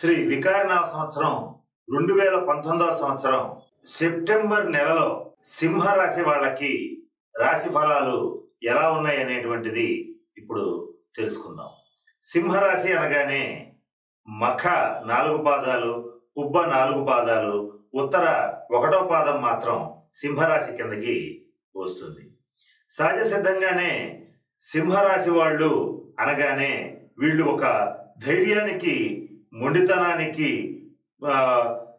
శ్రీ వికారనామ సంవత్సరం రెండు వేల పంతొమ్మిదవ సంవత్సరం సెప్టెంబర్ నెలలో సింహరాశి వాళ్ళకి రాశి ఫలాలు ఎలా ఉన్నాయి అనేటువంటిది ఇప్పుడు తెలుసుకుందాం. సింహరాశి అనగానే మఖ నాలుగు పాదాలు ఉబ్బ నాలుగు పాదాలు ఉత్తర ఒకటో పాదం మాత్రం సింహరాశి కిందకి వస్తుంది. సహజ సిద్ధంగానే సింహరాశి వాళ్ళు అనగానే వీళ్ళు ఒక ధైర్యానికి మొండితనానికి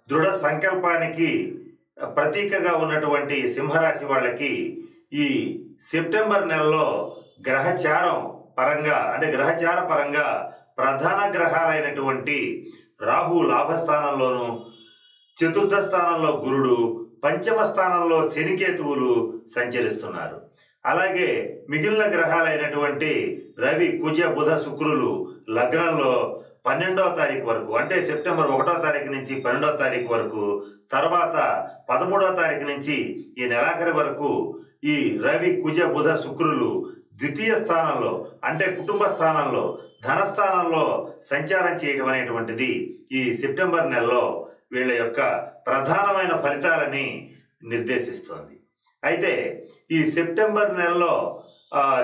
దృఢ సంకల్పానికి ప్రతీకగా ఉన్నటువంటి సింహరాశి వాళ్ళకి ఈ సెప్టెంబర్ నెలలో గ్రహచారం పరంగా అంటే గ్రహచార పరంగా ప్రధాన గ్రహాలైనటువంటి రాహు లాభస్థానంలోను చతుర్థ స్థానంలో గురుడు పంచమ స్థానంలో శనికేతువులు సంచరిస్తున్నారు. అలాగే మిగిలిన గ్రహాలైనటువంటి రవి కుజ బుధ శుక్రులు లగ్నంలో పన్నెండవ తారీఖు వరకు అంటే సెప్టెంబర్ ఒకటో తారీఖు నుంచి పన్నెండవ తారీఖు వరకు తర్వాత పదమూడవ తారీఖు నుంచి ఈ నెలాఖరి వరకు ఈ రవి కుజ బుధ శుక్రులు ద్వితీయ స్థానంలో అంటే కుటుంబ స్థానంలో ధనస్థానంలో సంచారం చేయడం అనేటువంటిది ఈ సెప్టెంబర్ నెలలో వీళ్ళ యొక్క ప్రధానమైన ఫలితాలని నిర్దేశిస్తోంది. అయితే ఈ సెప్టెంబర్ నెలలో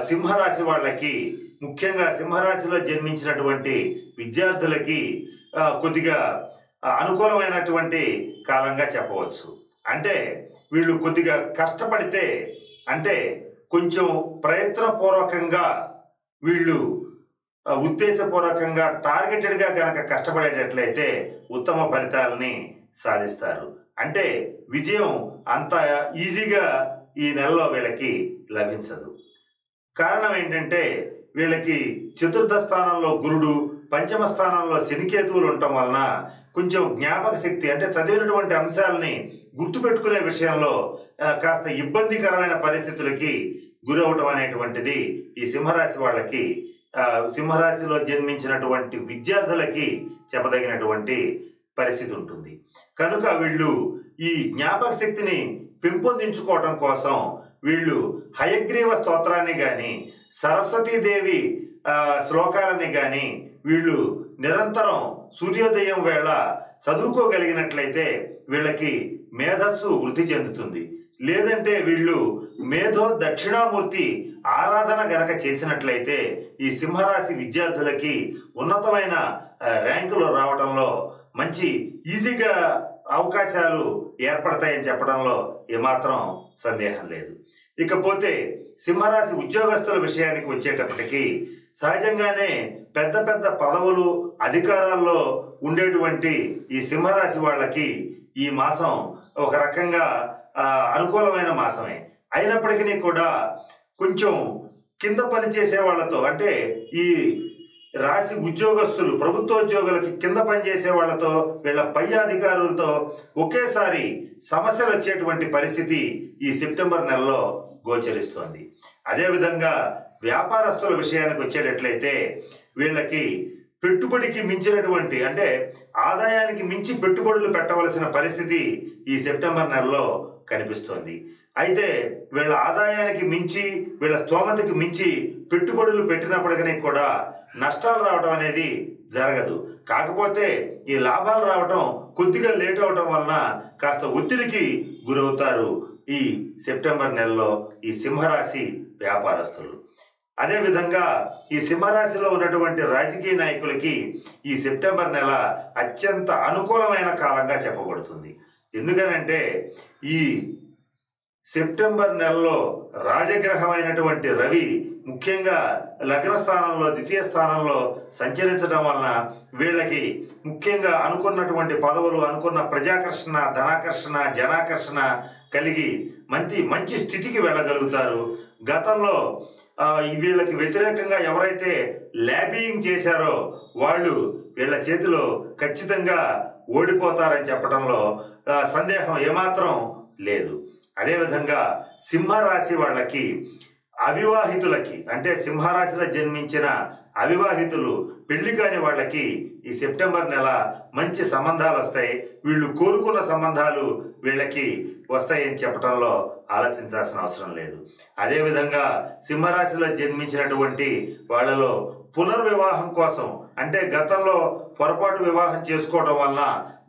సింహరాశి వాళ్ళకి ముఖ్యంగా సింహరాశిలో జన్మించినటువంటి విద్యార్థులకి కొద్దిగా అనుకూలమైనటువంటి కాలంగా చెప్పవచ్చు. అంటే వీళ్ళు కొద్దిగా కష్టపడితే అంటే కొంచెం ప్రయత్నపూర్వకంగా వీళ్ళు ఉద్దేశపూర్వకంగా టార్గెటెడ్గా కనుక కష్టపడేటట్లయితే ఉత్తమ ఫలితాలని సాధిస్తారు. అంటే విజయం అంత ఈజీగా ఈ నెలలో వీళ్ళకి లభించదు. కారణం ఏంటంటే వీళ్ళకి చతుర్థ స్థానంలో గురుడు పంచమ స్థానంలో శనికేతువులు ఉండటం వలన కొంచెం జ్ఞాపక శక్తి అంటే చదివినటువంటి అంశాలని గుర్తుపెట్టుకునే విషయంలో కాస్త ఇబ్బందికరమైన పరిస్థితులకి గురవటం అనేటువంటిది ఈ సింహరాశి వాళ్ళకి సింహరాశిలో జన్మించినటువంటి విద్యార్థులకి చెప్పదగినటువంటి పరిస్థితి ఉంటుంది. కనుక వీళ్ళు ఈ జ్ఞాపక శక్తిని పెంపొందించుకోవటం కోసం వీళ్ళు హయగ్రీవ స్తోత్రాన్ని కానీ సరస్వతీదేవి శ్లోకాలని కానీ వీళ్ళు నిరంతరం సూర్యోదయం వేళ చదువుకోగలిగినట్లయితే వీళ్ళకి మేధస్సు వృద్ధి చెందుతుంది. లేదంటే వీళ్ళు మేధో దక్షిణామూర్తి ఆరాధన గనక చేసినట్లయితే ఈ సింహరాశి విద్యార్థులకి ఉన్నతమైన ర్యాంకులు రావడంలో మంచి ఈజీగా అవకాశాలు ఏర్పడతాయని చెప్పడంలో ఏమాత్రం సందేహం లేదు. ఇకపోతే సింహరాశి ఉద్యోగస్తుల విషయానికి వచ్చేటప్పటికీ సహజంగానే పెద్ద పెద్ద పదవులు అధికారాల్లో ఉండేటువంటి ఈ సింహరాశి వాళ్ళకి ఈ మాసం ఒక రకంగా అనుకూలమైన మాసమే. అయినప్పటికీ కూడా కొంచెం కింద పని చేసే వాళ్ళతో అంటే ఈ రాశి ఉద్యోగస్తులు ప్రభుత్వ ఉద్యోగులకి కింద పనిచేసే వాళ్ళతో వీళ్ళ పై అధికారులతో ఒకేసారి సమస్యలు వచ్చేటువంటి పరిస్థితి ఈ సెప్టెంబర్ నెలలో గోచరిస్తోంది. అదేవిధంగా వ్యాపారస్తుల విషయానికి వచ్చేటట్లయితే వీళ్ళకి పెట్టుబడికి మించినటువంటి అంటే ఆదాయానికి మించి పెట్టుబడులు పెట్టవలసిన పరిస్థితి ఈ సెప్టెంబర్ నెలలో కనిపిస్తోంది. అయితే వీళ్ళ ఆదాయానికి మించి వీళ్ళ స్తోమతకి మించి పెట్టుబడులు పెట్టినప్పటికీ కూడా నష్టాలు రావడం అనేది జరగదు. కాకపోతే ఈ లాభాలు రావటం కొద్దిగా లేట్ అవటం వలన కాస్త ఒత్తిడికి గురవుతారు ఈ సెప్టెంబర్ నెలలో ఈ సింహరాశి వ్యాపారస్తులు. అదేవిధంగా ఈ సింహరాశిలో ఉన్నటువంటి రాజకీయ నాయకులకి ఈ సెప్టెంబర్ నెల అత్యంత అనుకూలమైన కాలంగా చెప్పబడుతుంది. ఎందుకనంటే ఈ సెప్టెంబర్ నెలలో రాజగ్రహమైనటువంటి రవి ముఖ్యంగా లగ్న స్థానంలో ద్వితీయ స్థానంలో సంచరించడం వలన వీళ్ళకి ముఖ్యంగా అనుకున్నటువంటి పదవులు అనుకున్న ప్రజాకర్షణ ధనాకర్షణ జనాకర్షణ కలిగి మంచి మంచి స్థితికి వెళ్ళగలుగుతారు. గతంలో వీళ్ళకి వ్యతిరేకంగా ఎవరైతే ల్యాబింగ్ చేశారో వాళ్ళు వీళ్ళ చేతిలో ఖచ్చితంగా ఓడిపోతారని చెప్పడంలో సందేహం ఏమాత్రం లేదు. అదేవిధంగా సింహరాశి వాళ్ళకి అవివాహితులకి అంటే సింహరాశిలో జన్మించిన అవివాహితులు పెళ్ళి కాని వాళ్ళకి ఈ సెప్టెంబర్ నెల మంచి సంబంధాలు వస్తాయి. వీళ్ళు కోరుకున్న సంబంధాలు వీళ్ళకి వస్తాయని చెప్పడంలో ఆలోచించాల్సిన అవసరం లేదు. అదేవిధంగా సింహరాశిలో జన్మించినటువంటి వాళ్ళలో పునర్వివాహం కోసం అంటే గతంలో పొరపాటు వివాహం చేసుకోవడం వలన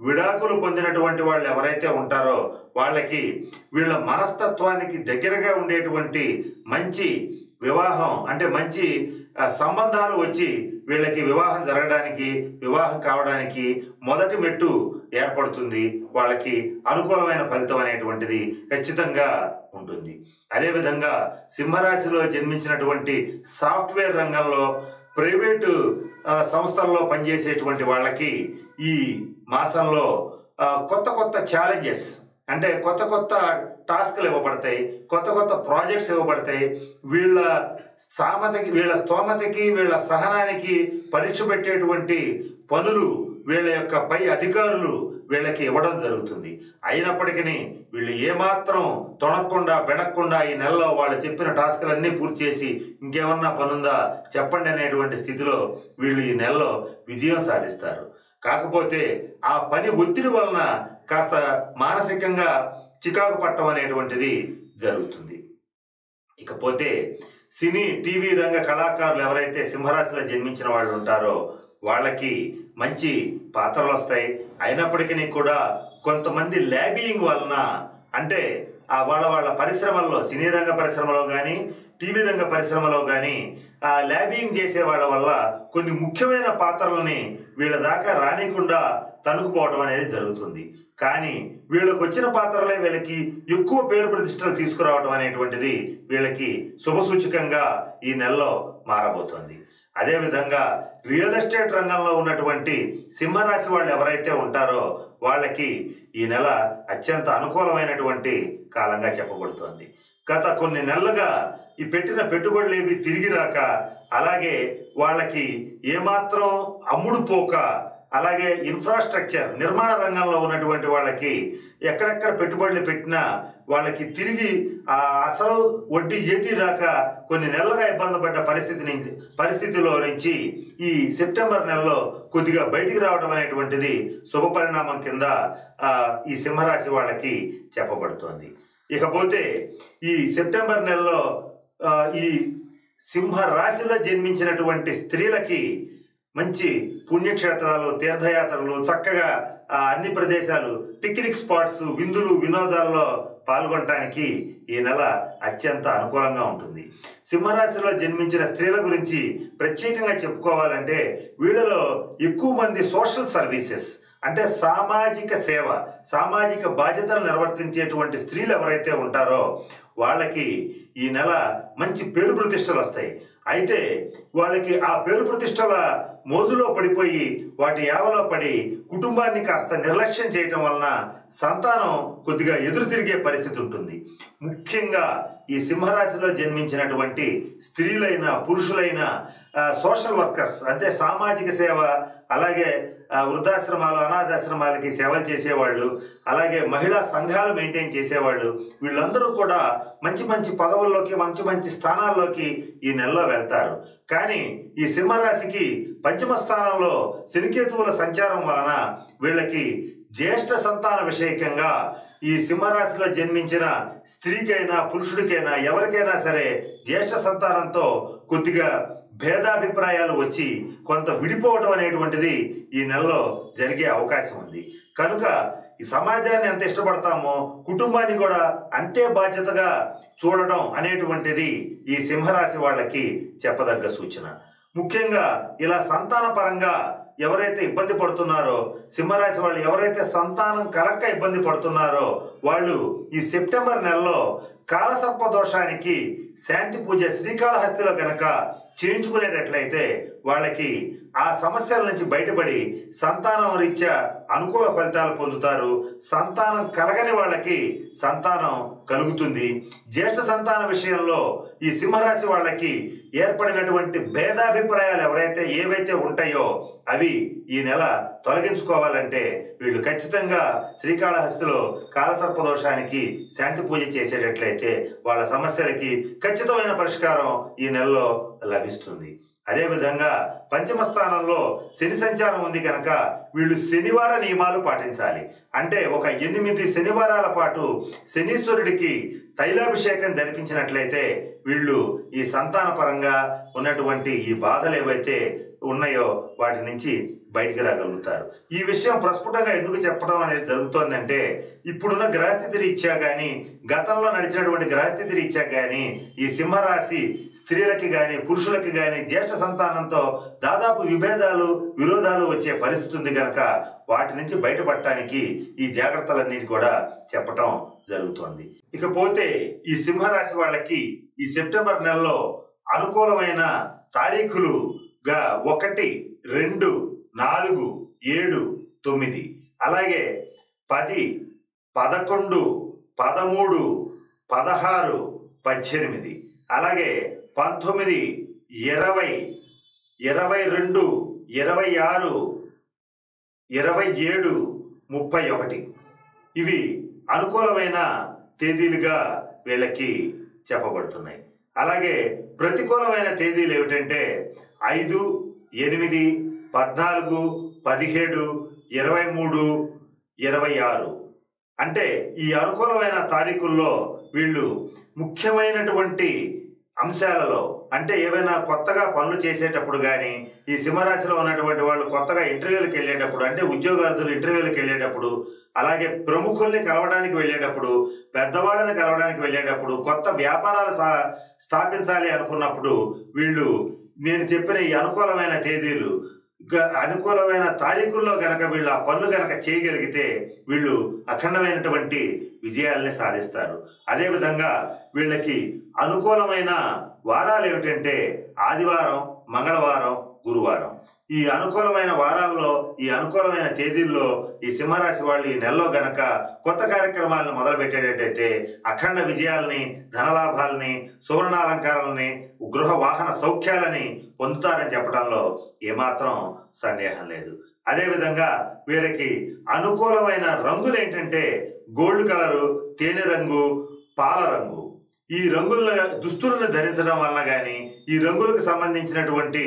విడాకులు పొందినటువంటి వాళ్ళు ఎవరైతే ఉంటారో వాళ్ళకి వీళ్ళ మనస్తత్వానికి దగ్గరగా ఉండేటువంటి మంచి వివాహం అంటే మంచి సంబంధాలు వచ్చి వీళ్ళకి వివాహం జరగడానికి వివాహం కావడానికి మొదటి మెట్టు ఏర్పడుతుంది. వాళ్ళకి అనుకూలమైన ఫలితం అనేటువంటిది ఖచ్చితంగా ఉంటుంది. అదేవిధంగా సింహరాశిలో జన్మించినటువంటి సాఫ్ట్వేర్ రంగంలో ప్రైవేటు సంస్థల్లో పనిచేసేటువంటి వాళ్ళకి ఈ మాసంలో కొత్త కొత్త ఛాలెంజెస్ అంటే కొత్త కొత్త టాస్క్లు ఇవ్వబడతాయి కొత్త కొత్త ప్రాజెక్ట్స్ ఇవ్వబడతాయి. వీళ్ళ సామతకి వీళ్ళ స్తోమతకి వీళ్ళ సహనానికి పరీక్ష పెట్టేటువంటి పనులు వీళ్ళ యొక్క పై అధికారులు వీళ్ళకి ఇవ్వడం జరుగుతుంది. అయినప్పటికీ వీళ్ళు ఏమాత్రం తొణక్కుండా బెనక్కుండా ఈ నెలలో వాళ్ళు చెప్పిన టాస్కులన్నీ పూర్తి చేసి ఇంకేమన్నా పనుందా చెప్పండి అనేటువంటి స్థితిలో వీళ్ళు ఈ నెలలో విజయం సాధిస్తారు. కాకపోతే ఆ పని ఒత్తిడి వలన కాస్త మానసికంగా చికాకు పట్టడం అనేటువంటిది జరుగుతుంది. ఇకపోతే సినీ టీవీ రంగ కళాకారులు ఎవరైతే సింహరాశిలో జన్మించిన వాళ్ళు ఉంటారో వాళ్ళకి మంచి పాత్రలు వస్తాయి. అయినప్పటికీ కూడా కొంతమంది ల్యాబింగ్ వలన అంటే ఆ వాళ్ళ వాళ్ళ పరిశ్రమల్లో సినీ రంగ పరిశ్రమలో కానీ టీవీ రంగ పరిశ్రమలో కానీ ఆ ల్యాబింగ్ చేసే వాళ్ళ వల్ల కొన్ని ముఖ్యమైన పాత్రలని వీళ్ళ దాకా రానికుండా తనుకుపోవడం అనేది జరుగుతుంది. కానీ వీళ్ళకు వచ్చిన పాత్రలే వీళ్ళకి ఎక్కువ పేరు ప్రతిష్టలు తీసుకురావడం అనేటువంటిది వీళ్ళకి శుభసూచకంగా ఈ నెలలో మారబోతోంది. అదేవిధంగా రియల్ ఎస్టేట్ రంగంలో ఉన్నటువంటి సింహరాశి వాళ్ళు ఎవరైతే ఉంటారో వాళ్ళకి ఈ నెల అత్యంత అనుకూలమైనటువంటి కాలంగా చెప్పబడుతోంది. గత కొన్ని నెలలుగా ఈ పెట్టిన పెట్టుబడులు ఏవి తిరిగి రాక అలాగే వాళ్ళకి ఏమాత్రం అమ్ముడు పోక అలాగే ఇన్ఫ్రాస్ట్రక్చర్ నిర్మాణ రంగంలో ఉన్నటువంటి వాళ్ళకి ఎక్కడెక్కడ పెట్టుబడులు పెట్టినా వాళ్ళకి తిరిగి ఆ అసలు వడ్డీ ఏది రాక కొన్ని నెలలుగా ఇబ్బంది పడ్డ పరిస్థితి నుంచి పరిస్థితిలో నుంచి ఈ సెప్టెంబర్ నెలలో కొద్దిగా బయటికి రావడం అనేటువంటిది శుభ పరిణామం కింద ఈ సింహరాశి వాళ్ళకి చెప్పబడుతోంది. ఇకపోతే ఈ సెప్టెంబర్ నెలలో ఈ సింహ రాశిలో జన్మించినటువంటి స్త్రీలకి మంచి పుణ్యక్షేత్రాలు తీర్థయాత్రలు చక్కగా అన్ని ప్రదేశాలు పిక్నిక్ స్పాట్స్ విందులు వినోదాల్లో పాల్గొనడానికి ఈ నెల అత్యంత అనుకూలంగా ఉంటుంది. సింహరాశిలో జన్మించిన స్త్రీల గురించి ప్రత్యేకంగా చెప్పుకోవాలంటే వీళ్ళలో ఎక్కువ మంది సోషల్ సర్వీసెస్ అంటే సామాజిక సేవ సామాజిక బాధ్యతలు నిర్వర్తించేటువంటి స్త్రీలు ఎవరైతే ఉంటారో వాళ్ళకి ఈ నెల మంచి పేరు ప్రతిష్టలు వస్తాయి. అయితే వాళ్ళకి ఆ పేరు ప్రతిష్టల మోజులో పడిపోయి వాటి యావలో పడి కుటుంబాన్ని కాస్త నిర్లక్ష్యం చేయటం వలన సంతానం కొద్దిగా ఎదురు తిరిగే పరిస్థితి ఉంటుంది. ముఖ్యంగా ఈ సింహరాశిలో జన్మించినటువంటి స్త్రీలైన పురుషులైన సోషల్ వర్కర్స్ అంటే సామాజిక సేవ అలాగే వృద్ధాశ్రమాలు అనాథాశ్రమాలకి సేవలు చేసేవాళ్ళు అలాగే మహిళా సంఘాలు మెయింటైన్ చేసేవాళ్ళు వీళ్ళందరూ కూడా మంచి మంచి పదవుల్లోకి మంచి మంచి స్థానాల్లోకి ఈ నెలలో వెళ్తారు. కానీ ఈ సింహరాశికి పంచమ స్థానంలో శనికేతువుల సంచారం వలన వీళ్ళకి జ్యేష్ఠ సంతాన విషయకంగా ఈ సింహరాశిలో జన్మించిన స్త్రీకైనా పురుషుడికైనా ఎవరికైనా సరే జ్యేష్ఠ సంతానంతో కొద్దిగా భేదాభిప్రాయాలు వచ్చి కొంత విడిపోవడం అనేటువంటిది ఈ నెలలో జరిగే అవకాశం ఉంది. కనుక ఈ సమాజాన్ని ఎంత ఇష్టపడతామో కుటుంబాన్ని కూడా అంతే బాధ్యతగా చూడడం అనేటువంటిది ఈ సింహరాశి వాళ్ళకి చెప్పదగ్గ సూచన. ముఖ్యంగా ఇలా సంతాన పరంగా ఎవరైతే ఇబ్బంది పడుతున్నారో సింహరాశి వాళ్ళు ఎవరైతే సంతానం కలక్క ఇబ్బంది పడుతున్నారో వాళ్ళు ఈ సెప్టెంబర్ నెలలో కాలసర్ప దోషానికి శాంతి పూజ శ్రీకాళహస్తిలో గనక చేయించుకునేటట్లయితే వాళ్ళకి ఆ సమస్యల నుంచి బయటపడి సంతానం రీత్యా అనుకూల ఫలితాలు పొందుతారు. సంతానం కలగని వాళ్ళకి సంతానం కలుగుతుంది. జ్యేష్ఠ సంతాన విషయంలో ఈ సింహరాశి వాళ్ళకి ఏర్పడినటువంటి భేదాభిప్రాయాలు ఎవరైతే ఏవైతే ఉంటాయో అవి ఈ నెల తొలగించుకోవాలంటే వీళ్ళు ఖచ్చితంగా శ్రీకాళహస్తిలో కాలసర్పదోషానికి శాంతి పూజ చేసేటట్లయితే వాళ్ళ సమస్యలకి ఖచ్చితమైన పరిష్కారం ఈ నెలలో లభిస్తుంది. అదేవిధంగా పంచమ స్థానంలో శని సంచారం ఉంది కనుక వీళ్ళు శనివార నియమాలు పాటించాలి. అంటే ఒక ఎనిమిది శనివారాల పాటు శనీశ్వరుడికి తైలాభిషేకం జరిపించినట్లయితే వీళ్ళు ఈ సంతాన పరంగా ఉన్నటువంటి ఈ బాధలు ఏవైతే ఉన్నాయో వాటి నుంచి బయటికి రాగలుగుతారు. ఈ విషయం ప్రస్ఫుటంగా ఎందుకు చెప్పడం అనేది జరుగుతోందంటే ఇప్పుడున్న గ్రహస్థితి రీత్యా కానీ గతంలో నడిచినటువంటి గ్రహస్థితి రీత్యా కానీ ఈ సింహరాశి స్త్రీలకి కానీ పురుషులకి కానీ జ్యేష్ఠ సంతానంతో దాదాపు విభేదాలు విరోధాలు వచ్చే పరిస్థితి ఉంది కనుక వాటి నుంచి బయటపడటానికి ఈ జాగ్రత్తలన్నిటి కూడా చెప్పటం జరుగుతోంది. ఇకపోతే ఈ సింహరాశి వాళ్ళకి ఈ సెప్టెంబర్ నెలలో అనుకూలమైన తారీఖులు గా ఒకటి రెండు నాలుగు ఏడు తొమ్మిది. అలాగే పది పదకొండు పదమూడు పదహారు పద్దెనిమిది. అలాగే పంతొమ్మిది ఇరవై ఇరవై రెండు ఇరవై ఆరు ఇరవై ఏడు ముప్పై ఒకటి. ఇవి అనుకూలమైన తేదీలుగా వీళ్ళకి చెప్పబడుతున్నాయి. అలాగే ప్రతికూలమైన తేదీలు ఏమిటంటే ఐదు ఎనిమిది పద్నాలుగు పదిహేడు ఇరవై మూడు ఇరవై ఆరు. అంటే ఈ అనుకూలమైన తారీఖుల్లో వీళ్ళు ముఖ్యమైనటువంటి అంశాలలో అంటే ఏవైనా కొత్తగా పనులు చేసేటప్పుడు కానీ ఈ సింహరాశిలో ఉన్నటువంటి వాళ్ళు కొత్తగా ఇంటర్వ్యూలకు వెళ్ళేటప్పుడు అంటే ఉద్యోగార్థులు ఇంటర్వ్యూలకు వెళ్ళేటప్పుడు అలాగే ప్రముఖుల్ని కలవడానికి వెళ్ళేటప్పుడు పెద్దవాళ్ళని కలవడానికి వెళ్ళేటప్పుడు కొత్త వ్యాపారాలు సా స్థాపించాలి అనుకున్నప్పుడు వీళ్ళు నేను చెప్పిన ఈ అనుకూలమైన తేదీలు గ- అనుకూలమైన తారీఖుల్లో గనక వీళ్ళు ఆ పనులు గనక చేయగలిగితే వీళ్ళు అఖండమైనటువంటి విజయాల్ని సాధిస్తారు. అదేవిధంగా వీళ్ళకి అనుకూలమైన వారాలు ఏమిటంటే ఆదివారం మంగళవారం గురువారం. ఈ అనుకూలమైన వారాల్లో ఈ అనుకూలమైన తేదీల్లో ఈ సింహరాశి వాళ్ళు ఈ నెలలో గనక కొత్త కార్యక్రమాలను మొదలుపెట్టేటట్టయితే అఖండ విజయాలని ధనలాభాలని సువర్ణాలంకారాలని గృహ వాహన సౌఖ్యాలని పొందుతారని చెప్పడంలో ఏమాత్రం సందేహం లేదు. అదేవిధంగా వీరికి అనుకూలమైన రంగులు ఏంటంటే గోల్డ్ కలరు తేనె రంగు పాల రంగు. ఈ రంగుల దుస్తులను ధరించడం వలన కానీ ఈ రంగులకు సంబంధించినటువంటి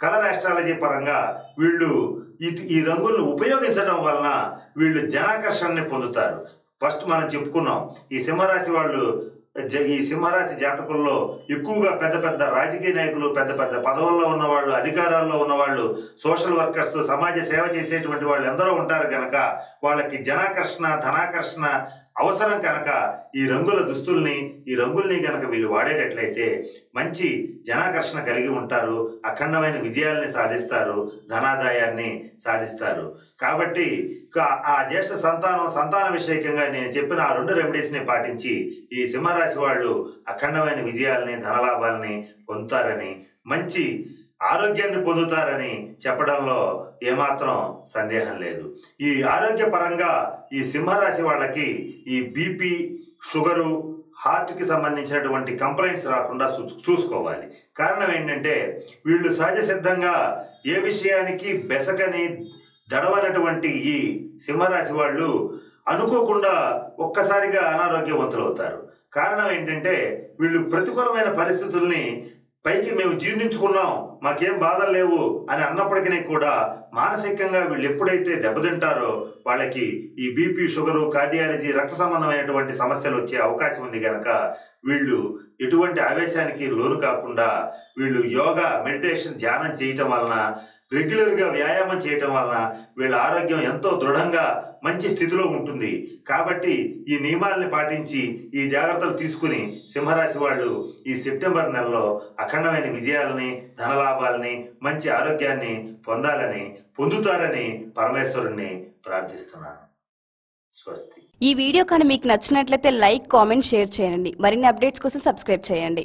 కలర్ ఆస్ట్రాలజీ పరంగా వీళ్ళు ఈ ఈ రంగులను ఉపయోగించడం వలన వీళ్ళు జనాకర్షణని పొందుతారు. ఫస్ట్ మనం చెప్పుకున్నాం ఈ సింహరాశి వాళ్ళు ఈ సింహరాశి జాతకుల్లో ఎక్కువగా పెద్ద పెద్ద రాజకీయ నాయకులు పెద్ద పెద్ద పదవుల్లో ఉన్నవాళ్ళు అధికారాల్లో ఉన్నవాళ్ళు సోషల్ వర్కర్స్ సమాజ సేవ చేసేటువంటి వాళ్ళు ఎందరో ఉంటారు కనుక వాళ్ళకి జనాకర్షణ ధనాకర్షణ అవసరం కనుక ఈ రంగుల దుస్తుల్ని ఈ రంగుల్ని కనుక వీళ్ళు వాడేటట్లయితే మంచి జనాకర్షణ కలిగి ఉంటారు అఖండమైన విజయాల్ని సాధిస్తారు ధనాదాయాన్ని సాధిస్తారు. కాబట్టి ఆ జ్యేష్ఠ సంతానం సంతాన విషయకంగా నేను చెప్పిన ఆ రెండు రెమెడీస్ని పాటించి ఈ సింహరాశి వాళ్ళు అఖండమైన విజయాల్ని ధనలాభాలని పొందుతారని మంచి ఆరోగ్యాన్ని పొందుతారని చెప్పడంలో ఏమాత్రం సందేహం లేదు. ఈ ఆరోగ్యపరంగా ఈ సింహరాశి వాళ్ళకి ఈ బీపీ షుగరు హార్ట్కి సంబంధించినటువంటి కంప్లైంట్స్ రాకుండా చూ- చూసుకోవాలి. కారణం ఏంటంటే వీళ్ళు సహజ సిద్ధంగా ఏ విషయానికి బెసకని దడవనటువంటి ఈ సింహరాశి వాళ్ళు అనుకోకుండా ఒక్కసారిగా అనారోగ్యవంతులవుతారు. కారణం ఏంటంటే వీళ్ళు ప్రతికూలమైన పరిస్థితుల్ని పైకి మేము జీర్ణించుకున్నాం మాకేం బాధలు లేవు అని అన్నప్పటికీ కూడా మానసికంగా వీళ్ళు ఎప్పుడైతే దెబ్బతింటారో వాళ్ళకి ఈ బీపీ షుగరు కార్డియాలజీ రక్త సంబంధమైనటువంటి సమస్యలు వచ్చే అవకాశం ఉంది కనుక వీళ్ళు ఎటువంటి ఆవేశానికి లోను కాకుండా వీళ్ళు యోగా మెడిటేషన్ ధ్యానం చేయటం వలన రెగ్యులర్గా వ్యాయామం చేయటం వలన వీళ్ళ ఆరోగ్యం ఎంతో దృఢంగా మంచి స్థితిలో ఉంటుంది. కాబట్టి ఈ నియమాల్ని పాటించి ఈ జాగ్రత్తలు తీసుకుని సింహరాశి వాళ్ళు ఈ సెప్టెంబర్ నెలలో అఖండమైన విజయాలని ధనలాభాలని మంచి ఆరోగ్యాన్ని పొందాలని పొందుతారని పరమేశ్వరుణ్ణి ప్రార్థిస్తున్నాను. స్వస్తి. ఈ వీడియో కానీ మీకు నచ్చినట్లయితే లైక్ కామెంట్ షేర్ చేయండి. మరిన్ని అప్డేట్స్ కోసం సబ్స్క్రైబ్ చేయండి.